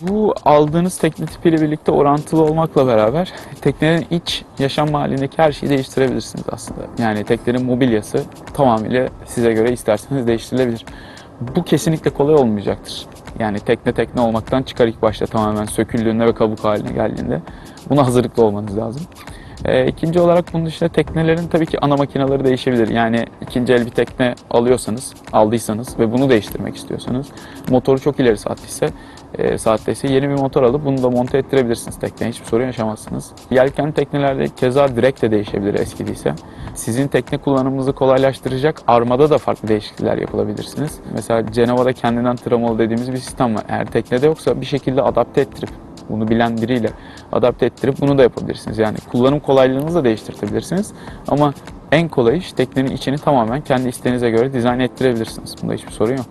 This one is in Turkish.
Bu aldığınız tekne tipiyle birlikte orantılı olmakla beraber teknenin iç yaşam halindeki her şeyi değiştirebilirsiniz aslında. Yani teknenin mobilyası tamamıyla size göre isterseniz değiştirilebilir. Bu kesinlikle kolay olmayacaktır. Yani tekne tekne olmaktan çıkar ilk başta tamamen söküldüğünde ve kabuk haline geldiğinde. Buna hazırlıklı olmanız lazım. Ee, ikinci olarak bunun dışında teknelerin tabii ki ana makineleri değişebilir. Yani ikinci el bir tekne alıyorsanız, aldıysanız ve bunu değiştirmek istiyorsanız, motoru çok ileri saatteyse, e, saatteyse yeni bir motor alıp bunu da monte ettirebilirsiniz tekneye. Hiçbir sorun yaşamazsınız. Yelken teknelerde keza direkt de değişebilir eskidiyse. Sizin tekne kullanımınızı kolaylaştıracak armada da farklı değişiklikler yapılabilirsiniz. Mesela Cenova'da kendinden tramalı dediğimiz bir sistem var. Eğer teknede yoksa bir şekilde adapte ettirip bunu bilen biriyle adapte ettirip bunu da yapabilirsiniz. Yani kullanım kolaylığınızı da değiştirtebilirsiniz. Ama en kolay iş teknenin içini tamamen kendi isteğinize göre dizayn ettirebilirsiniz. Bunda hiçbir sorun yok.